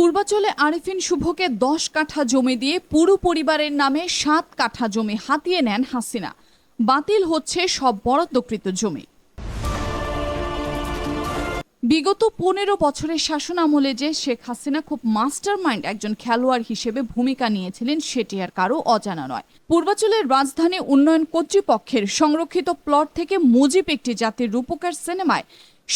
পূর্বাচলে আরিফিন শুভকে দশ কাঠা জমি দিয়ে পুরো পরিবারের নামে সাত কাঠা জমি হাতিয়ে নেন হাসিনা। বাতিল হচ্ছে সব বরাদ্দকৃত জমি। বিগত পনেরো বছরের শাসন আমলে যে শেখ হাসিনা খুব মাস্টার মাইন্ড একজন খেলোয়াড় হিসেবে ভূমিকা নিয়েছিলেন সেটি আর কারও অজানা নয়। পূর্বাচলের রাজধানী উন্নয়ন কর্তৃপক্ষের সংরক্ষিত প্লট থেকে মুজিব একটি জাতির রূপকার সিনেমায়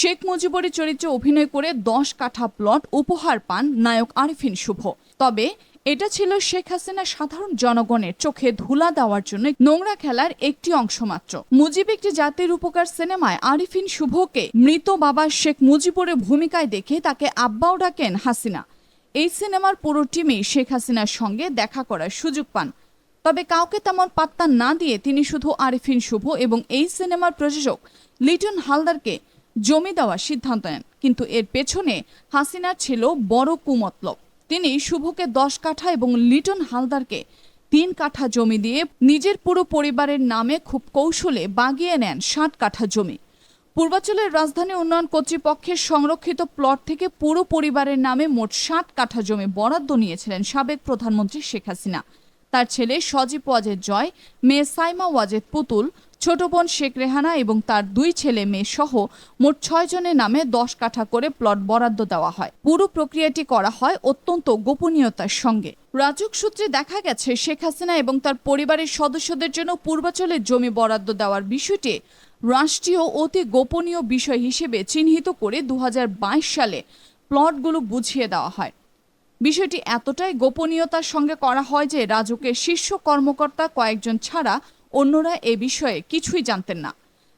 শেখ মুজিবরের চরিত্রে অভিনয় করে দশ কাঠা প্লট উপহার পান নায়ক আরিফিন শুভ। তবে এটা ছিল শেখ হাসিনা সাধারণ জনগণের চোখে ধুলা দেওয়ার জন্য নোংরা খেলার একটি অংশ মাত্র। মুজিব একটি জাতির উপকার সিনেমায় আরিফিন শুভকে মৃত বাবা শেখ মুজিবুরের ভূমিকায় দেখে তাকে আব্বাও ডাকেন হাসিনা। এই সিনেমার পুরো টিমই শেখ হাসিনার সঙ্গে দেখা করার সুযোগ পান। তবে কাউকে তেমন পাত্তা না দিয়ে তিনি শুধু আরিফিন শুভ এবং এই সিনেমার প্রযোজক লিটন হালদারকে জমি দেওয়ার সিদ্ধান্ত নেন। কিন্তু এর পেছনে হাসিনার ছিল বড় কুমতলব। তিনি শুভকে দশ কাঠা এবং লিটন হালদারকে তিন কাঠা জমি দিয়ে নিজের পুরো পরিবারের নামে খুব কৌশলে বাগিয়ে নেন ষাট কাঠা জমি। পূর্বাঞ্চলের রাজধানী উন্নয়ন কর্তৃপক্ষের সংরক্ষিত প্লট থেকে পুরো পরিবারের নামে মোট ষাট কাঠা জমি বরাদ্দ নিয়েছিলেন সাবেক প্রধানমন্ত্রী শেখ হাসিনা। তার ছেলে সজীব ওয়াজেদ জয়, মেয়ে সাইমা ওয়াজেদ পুতুল ছোট বোন শেখ রেহানা এবং তার দুই ছেলে মেয়ে সহ মোট ছয় জনের নামে দশ কাঠা করে প্লট বরাদ্দ দেওয়া হয়। পুরো প্রক্রিয়াটি করা হয় অত্যন্ত গোপনীয়তার সঙ্গে। রাজুক সূত্রে দেখা গেছে, শেখ হাসিনা এবং তার পরিবারের সদস্যদের জন্য পূর্বাচলের জমি বরাদ্দ দেওয়ার বিষয়টি রাষ্ট্রীয় অতি গোপনীয় বিষয় হিসেবে চিহ্নিত করে দু হাজার বাইশ সালে প্লটগুলো বুঝিয়ে দেওয়া হয়। বিষয়টি এতটাই গোপনীয়তার সঙ্গে করা হয় যে রাজুকের শীর্ষ কর্মকর্তা কয়েকজন ছাড়া অন্যরা এ বিষয়ে কিছুই জানতেন না।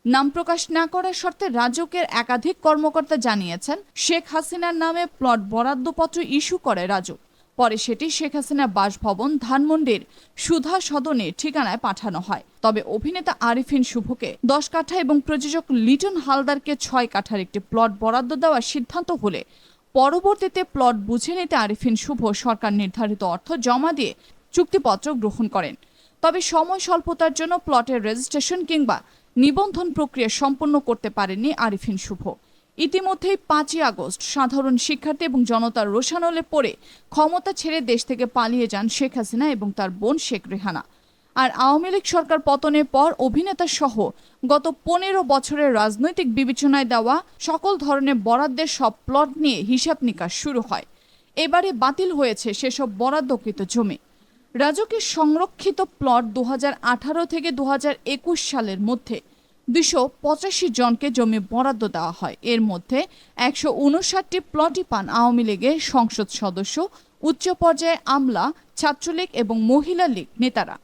নাম প্রকাশ না করার শর্তে রাজুকের একাধিক কর্মকর্তা জানিয়েছেন, শেখ হাসিনার নামে প্লট বরাদ্দপত্র ইস্যু করে রাজু। পরে সেটি শেখ হাসিনার বাসভবন ধানমন্ডির সুধা সদনে ঠিকানায় পাঠানো হয়। তবে অভিনেতা আরিফিন শুভকে দশ কাঠা এবং প্রযোজক লিটন হালদারকে ছয় কাঠার একটি প্লট বরাদ্দ দেওয়ার সিদ্ধান্ত হলে পরবর্তীতে প্লট বুঝে নিতে আরিফিন শুভ সরকার নির্ধারিত অর্থ জমা দিয়ে চুক্তিপত্র গ্রহণ করেন। তবে সময় স্বল্পতার জন্য প্লটের রেজিস্ট্রেশন কিংবা নিবন্ধন প্রক্রিয়া সম্পন্ন করতে পারেননি আরিফিন শুভ। ইতিমধ্যেই পাঁচই আগস্ট সাধারণ শিক্ষার্থী এবং জনতার রোশানলে পড়ে ক্ষমতা ছেড়ে দেশ থেকে পালিয়ে যান শেখ হাসিনা এবং তার বোন শেখ রেহানা। আর আওয়ামী লীগ সরকার পতনের পর অভিনেতা সহ গত পনেরো বছরের রাজনৈতিক বিবেচনায় দেওয়া সকল ধরনের বরাদ্দের সব প্লট নিয়ে হিসাব নিকাশ শুরু হয়। এবারে বাতিল হয়েছে সেসব বরাদ্দকৃত জমি। রাজকের সংরক্ষিত প্লট দু হাজার আঠারো থেকে দু হাজার একুশ সালের মধ্যে দুশো পঁচাশি জনকে জমি বরাদ্দ দেওয়া হয়। এর মধ্যে একশো উনষাটটি প্লটই পান আওয়ামী লীগের সংসদ সদস্য, উচ্চ পর্যায়ে আমলা, ছাত্রলীগ এবং মহিলা লীগ নেতারা।